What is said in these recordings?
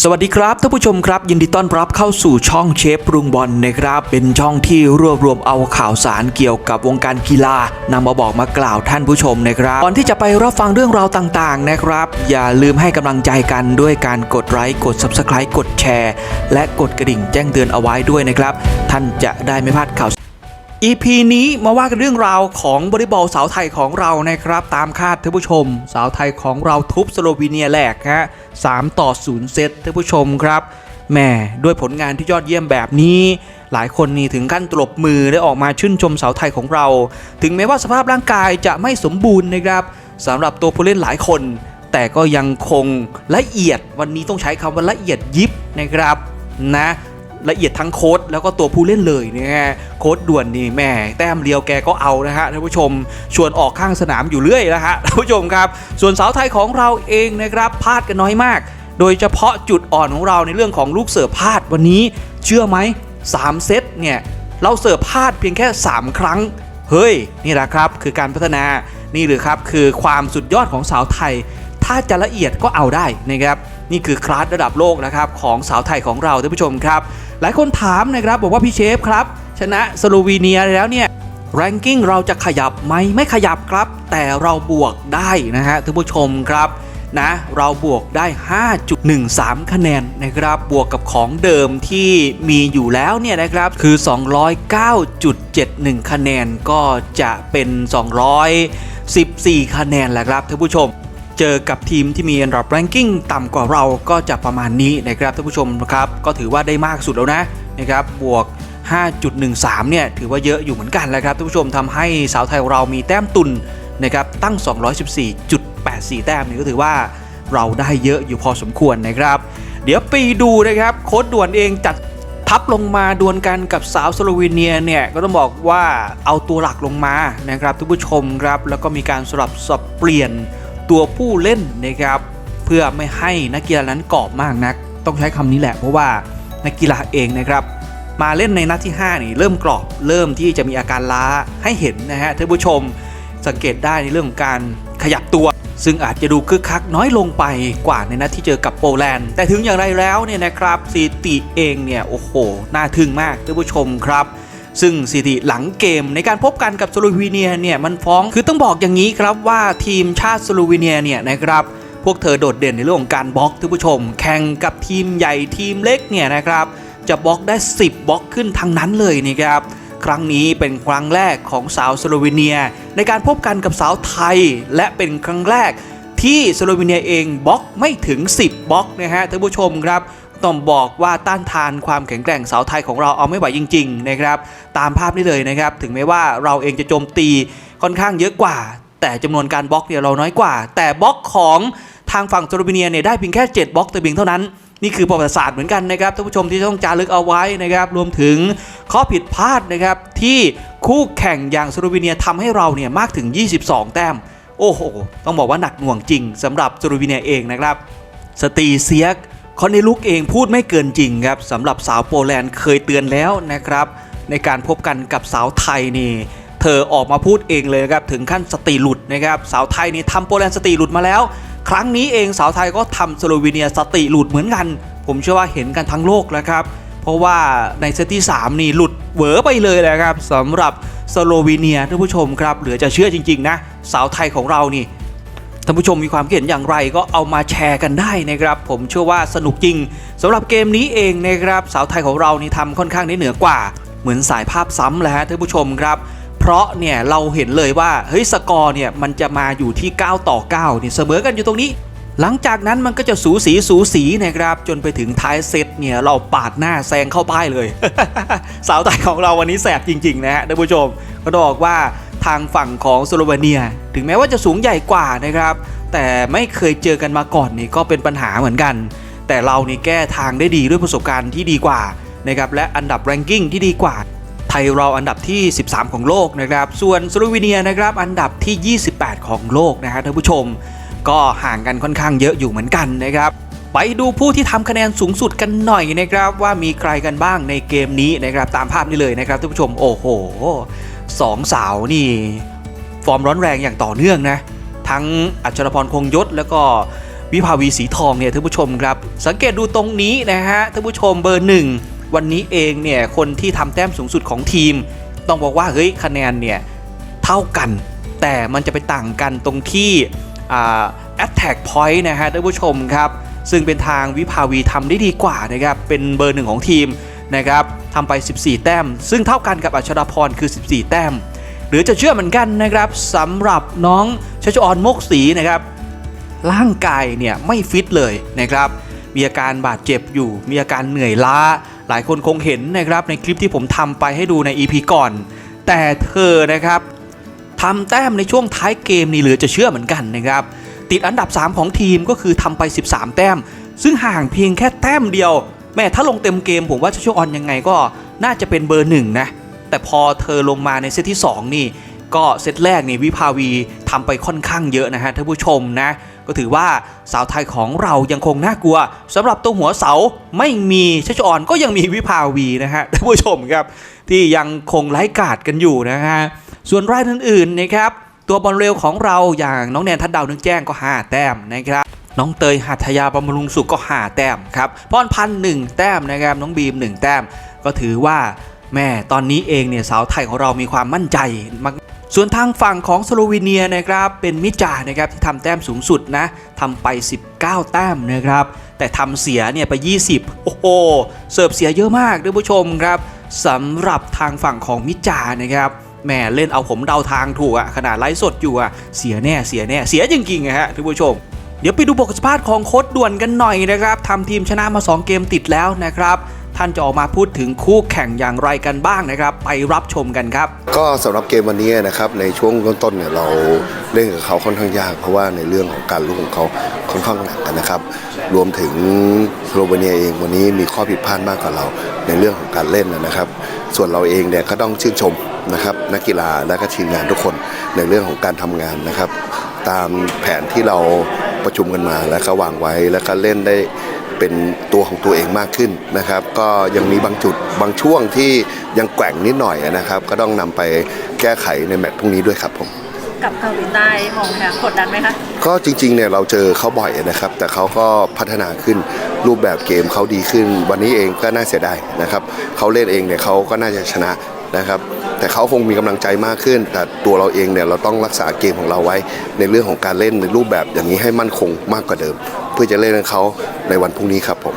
สวัสดีครับท่านผู้ชมครับ ยินดีต้อนรับเข้าสู่ช่องเชฟปรุงบอลนะครับ เป็นช่องที่รวบรวมเอาข่าวสารเกี่ยวกับวงการกีฬานำมาบอกมากล่าวท่านผู้ชมนะครับก่อนที่จะไปรับฟังเรื่องราวต่างๆนะครับ อย่าลืมให้กำลังใจกันด้วยการกดไลค์กด Subscribe กดแชร์ และกดกระดิ่งแจ้งเตือนเอาไว้ด้วยนะครับ ท่านจะได้ไม่พลาดข่าว EP นี้มาว่ากันเรื่องราวของบริบอลสาวไทยของเรานะครับตามคาดท่านผู้ชม สาวไทยของเราทุบสโลวีเนียแหลกฮะ3ต่อ0เซตท่านผู้ชมครับแหม่ด้วยผลงานที่ยอดเยี่ยมแบบนี้ หลายคนนี่ถึงขั้นตลบมือได้ออกมาชื่นชมสาวไทยของเรา ถึงแม้ว่าสภาพร่างกายจะไม่สมบูรณ์นะครับสำหรับตัวผู้เล่นหลายคน แต่ก็ยังคงละเอียดวันนี้ต้องใช้คำว่าละเอียดยิบนะครับนะ ละเอียดทั้งโค้ดแล้วก็ตัวผู้เล่นเลยนะฮะโค้ดด่วนนี่แหม่แต้มเดียวแกก็เอานะฮะท่านผู้ชมชวนออกข้างสนามอยู่เรื่อยนะฮะท่านผู้ชมครับ ส่วนสาวไทยของเราเองนะครับพลาดกันน้อยมาก โดยเฉพาะจุดอ่อนของเราในเรื่องของลูกเสิร์ฟพลาดวันนี้ เชื่อไหม3เซตเนี่ยเราเสิร์ฟพลาดเพียงแค่ 3 ครั้งเฮ้ยนี่แหละครับคือการพัฒนานี่หรือครับคือความสุดยอดของสาวไทย ถ้าจะละเอียดก็เอาได้นะครับนี่คือคลาสระดับโลกนะครับของสาวไทยของเราท่านผู้ชมครับ หลายคนถามนะครับบอกว่าพี่เชฟครับ ชนะสโลวีเนียแล้วเนี่ยแรงกิ้งเราจะขยับไหมไม่ขยับครับ แต่เราบวกได้นะฮะท่านผู้ชมครับนะเราบวกได้ 5.13 คะแนนนะครับ บวกกับของเดิมที่มีอยู่แล้วเนี่ยนะครับ คือ 209.71 คะแนนก็จะเป็น 214 คะแนนแหละครับท่านผู้ชม เจอกับทีมที่มีอันดับแรงกิ้งต่ำกว่าเราก็จะประมาณนี้นะครับท่านผู้ชมครับก็ถือว่าได้มากสุดแล้วนะนะครับบวก 5.13 เนี่ยถือว่าเยอะอยู่เหมือนกันแหละครับท่านผู้ชมทำให้สาวไทยเรามีแต้มตุนนะครับตั้ง 214.84 แต้มนี่ก็ถือว่าเราได้เยอะอยู่พอสมควรนะครับ เดี๋ยวไปดูนะครับโค้ดด่วนเองจัดทับลงมาดวลกันกับสาวสโลวีเนียเนี่ยก็ต้องบอกว่าเอาตัวหลักลงมานะครับท่านผู้ชมครับแล้วก็มีการสลับสับเปลี่ยน ตัวผู้เล่นนะครับ เพื่อไม่ให้นักกีฬานั้นกรอบมากนัก ต้องใช้คำนี้แหละเพราะว่านักกีฬาเองนะครับ มาเล่นในนัดที่ 5 นี่เริ่มกรอบ เริ่มที่จะมีอาการล้าให้เห็นนะฮะท่านผู้ชมสังเกตได้ในเรื่องของการขยับตัว ซึ่งอาจจะดูคึกคักน้อยลงไปกว่าในนัดที่เจอกับโปแลนด์ แต่ถึงอย่างไรแล้วเนี่ยนะครับสติเองเนี่ยโอ้โหน่าทึ่งมากท่านผู้ชมครับ ซึ่งสถิติหลังเกมในการพบกันกับสโลวีเนียเนี่ยมันฟ้องคือต้องบอกอย่างนี้ครับว่าทีมชาติสโลวีเนียเนี่ยนะครับพวกเธอโดดเด่นในเรื่องของการบล็อกท่านผู้ชม แข่งกับทีมใหญ่ทีมเล็กเนี่ยนะครับจะบล็อกได้ 10บล็อกขึ้นทั้งนั้นเลยนะครับครั้งนี้เป็นครั้งแรกของสาวสโลวีเนีย ในการพบกันกับสาวไทย และเป็นครั้งแรกที่สโลวีเนียเองบล็อกไม่ถึง 10บล็อกนะฮะท่านผู้ชมครับ ต้องบอกว่าต้านทานความแข็งแกร่งสาวไทยของเราเอาไม่ไหวจริงๆนะครับตามภาพนี้เลยนะครับ ถึงแม้ว่าเราเองจะโจมตีค่อนข้างเยอะกว่า แต่จำนวนการบล็อกเนี่ยเราน้อยกว่า แต่บล็อกของทางฝั่งโซโลวีเนียเนี่ยได้เพียงแค่7บล็อกแต่เพียงเท่านั้นนี่คือประวัติศาสตร์เหมือนกันนะครับท่านผู้ชมที่ต้องจารึกเอาไว้นะครับ รวมถึงข้อผิดพลาดนะครับ ที่คู่แข่งอย่างโซโลวีเนียทำให้เราเนี่ยมากถึง 22 แต้ม โอ้โห ต้องบอกว่าหนักหน่วงจริงสำหรับโซโลวีเนียเองนะครับ สตีเซียก คอนเนลุกเองพูดไม่เกินจริงครับสำหรับสาวโปแลนด์เคยเตือนแล้วนะครับ ในการพบกันกับสาวไทยนี่เธอออกมาพูดเองเลยครับถึงขั้นสติหลุดนะครับสาวไทยนี่ทำโปแลนด์สติหลุดมาแล้ว ครั้งนี้เองสาวไทยก็ทำสโลวีเนียสติหลุดเหมือนกัน ผมเชื่อว่าเห็นกันทั้งโลกแล้วครับเพราะว่าในเซตที่ 3 นี่หลุดเหวอไปเลยแหละครับสำหรับสโลวีเนียท่านผู้ชมครับเหลือจะเชื่อจริง ๆ นะ สาวไทยของเรานี่ ท่านผู้ชมมีความคิดเห็นอย่างไรก็เอามาแชร์กันได้นะครับ ผมเชื่อว่าสนุกจริงสำหรับเกมนี้เองนะครับสาวไทยของเรานี่ทำค่อนข้างได้เหนือกว่า เหมือนสายภาพซ้ำเลยฮะท่านผู้ชมครับ เพราะเนี่ยเราเห็นเลยว่าเฮ้ยสกอร์เนี่ยมันจะมาอยู่ที่ 9 ต่อ9เนี่ยเสมอกันอยู่ตรงนี้ หลังจากนั้นมันก็จะสูสีสูสีนะครับจนไปถึงท้ายเซตเนี่ยเราปาดหน้าแซงเข้าป้ายเลย สาวไทยของเราวันนี้แสบจริงๆนะฮะท่านผู้ชมก็บอกว่าทางฝั่งของสโลวเนีย ถึงแม้ว่าจะสูงใหญ่กว่านะครับ แต่ไม่เคยเจอกันมาก่อนนี่ก็เป็นปัญหาเหมือนกัน แต่เรานี่แก้ทางได้ดีด้วยประสบการณ์ที่ดีกว่านะครับและอันดับแรงกิ้งที่ดีกว่า ไทยเราอันดับที่ 13 ของโลกนะครับ ส่วนสโลวีเนียนะครับอันดับที่ 28 ของโลกนะฮะท่านผู้ชม ก็ห่างกันค่อนข้างเยอะอยู่เหมือนกันนะครับไปดูผู้ที่ทำคะแนนสูงสุดกันหน่อยนะครับ ว่ามีใครกันบ้างในเกมนี้นะครับตามภาพนี้เลยนะครับท่านผู้ชมโอ้โหสองสาวนี่ ฟอร์มร้อนแรงอย่างต่อเนื่องนะ ทั้งอัชรพรคงยศแล้วก็วิภาวีสีทองเนี่ยท่านผู้ชมครับ สังเกตดูตรงนี้นะฮะท่านผู้ชมเบอร์หนึ่งวันนี้เองเนี่ยคนที่ทำแต้มสูงสุดของทีม ต้องบอกว่าเฮ้ยคะแนนเนี่ยเท่ากัน แต่มันจะไปต่างกันตรงที่แอ่า attack point นะฮะท่านผู้ชมครับ ซึ่งเป็นทางวิภาวีทำได้ดีกว่านะครับเป็นเบอร์หนึ่งของทีมนะครับทำไป 14 แต้ม ซึ่งเท่ากันกับอัชราพรคือ 14 แต้ม หรือจะเชื่อเหมือนกันนะครับสำหรับน้องชัชออนมกศรีนะครับ ร่างกายเนี่ยไม่ฟิตเลยนะครับ มีอาการบาดเจ็บอยู่ มีอาการเหนื่อยล้า หลายคนคงเห็นนะครับในคลิปที่ผมทำไปให้ดูใน EP ก่อน แต่เธอนะครับทำแต้มในช่วงท้ายเกมนี่เหลือจะเชื่อเหมือนกันนะครับ ติดอันดับ 3 ของทีมก็คือทำไป 13 แต้ม ซึ่งห่างเพียงแค่แต้มเดียว แม่ถ้าลงเต็มเกมผมว่าชัชออนยังไงก็น่าจะเป็นเบอร์หนึ่งนะ แต่พอเธอลงมาในเซตที่ 2 นี่ ก็เซตแรกนี่วิภาวีทำไปค่อนข้างเยอะนะฮะท่านผู้ชมนะ ก็ถือว่าสาวไทยของเรายังคงน่ากลัวสำหรับตัวหัวเสาไม่มีชัชออนก็ยังมีวิภาวีนะฮะท่านผู้ชมครับที่ยังคงไร้กาดกันอยู่นะฮะส่วนรายอื่นๆนะครับตัวบอลเร็วของเราอย่างน้องแนนทัดดาวนึกแจ้งก็ 5 แต้มนะครับน้องเตยหัตถยาบำรุงสุขก็ 5 แต้มครับพรพันหนึ่งแต้มนะครับน้องบีม 1 แต้ม ก็ถือว่า แม่ตอนนี้เองเนี่ยสาวไทยของเรามีความมั่นใจมากส่วนทางฝั่งของสโลวีเนียนะครับเป็นมิจานะครับที่ทำแต้มสูงสุดนะทำไป 19 แต้มนะครับแต่ทำเสียเนี่ยไป 20 โอ้โหเสิร์ฟเสียเยอะมากท่านผู้ชมครับสำหรับทางฝั่งของมิจานะครับแม่เล่นเอาผมเดาทางถูกอะขนาดไลฟ์สดอยู่อะเสียแน่เสียแน่เสียจริงๆอะฮะท่านผู้ชม เดี๋ยวไปดูบทสัมภาษณ์ของโค้ดด่วนกันหน่อยนะครับทำทีมชนะมา 2 เกมติดแล้วนะครับ ท่านจะออกมาพูดถึงคู่แข่งอย่างไรกันบ้างนะครับ ไปรับชมกันครับ ก็สำหรับเกมวันนี้นะครับในช่วงต้นๆเนี่ยเราเล่นกับเขาค่อนข้างยาก เพราะว่าในเรื่องของการลุกของเขาค่อนข้างหนักนะครับ รวมถึงโลวีเนียเองวันนี้มีข้อผิดพลาดมากกว่าเราในเรื่องของการเล่นนะครับ ส่วนเราเองเนี่ยก็ต้องชื่นชมนะครับนักกีฬาและก็ทีมงานทุกคนในเรื่องของการทำงานนะครับ ตามแผนที่เราประชุมกันมาแล้วก็วางไว้แล้วก็เล่นได้ เป็นตัวของตัวเองมากขึ้นนะครับ ก็ยังมีบางจุดบางช่วงที่ยังแกว่งนิดหน่อยนะครับ ก็ต้องนำไปแก้ไขในแมตช์พรุ่งนี้ด้วยครับผมกับเกาหลีใต้มองค่ะกดดันไหมคะก็จริงๆเนี่ยเราเจอเขาบ่อยนะครับ แต่เขาก็พัฒนาขึ้นรูปแบบเกมเขาดีขึ้น วันนี้เองก็น่าเสียดายนะครับเขาเล่นเองเนี่ยเขาก็น่าจะชนะ นะครับ แต่เขาคงมีกำลังใจมากขึ้น แต่ตัวเราเองเนี่ยเราต้องรักษาเกมของเราไว้ ในเรื่องของการเล่นในรูปแบบอย่างนี้ให้มั่นคงมากกว่าเดิม เพื่อจะเล่นกับเขาในวันพรุ่งนี้ครับผม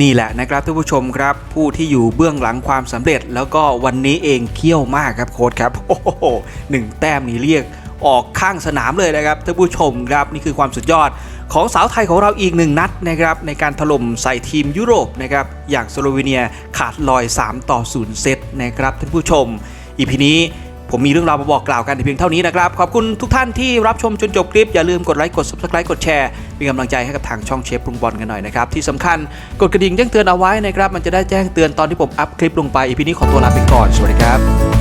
นี่แหละนะครับท่านผู้ชมครับ ผู้ที่อยู่เบื้องหลังความสำเร็จ แล้วก็วันนี้เองเขี้ยวมากครับโค้ชครับโอ้โหหนึ่งแต้มนี่เรียกออกข้างสนามเลยนะครับท่านผู้ชมครับนี่คือความสุดยอด ของสาวไทยของเราอีกหนึ่งนัดนะครับในการถล่มใส่ทีมยุโรปนะครับอย่างสโลวีเนียขาดลอย 3 ต่อ 0 เซตนะครับท่านผู้ชม อีพีนี้ผมมีเรื่องราวมาบอกกล่าวกันแต่เพียงเท่านี้นะครับ ขอบคุณทุกท่านที่รับชมจนจบคลิป อย่าลืมกดไลค์กด subscribe กดแชร์เป็นกำลังใจให้กับทางช่องเชฟปรุงบอลกันหน่อยนะครับ ที่สำคัญกดกระดิ่งแจ้งเตือนเอาไว้นะครับ มันจะได้แจ้งเตือนตอนที่ผมอัพคลิปลงไปอีพีนี้ขอตัวลาไปก่อนสวัสดีครับ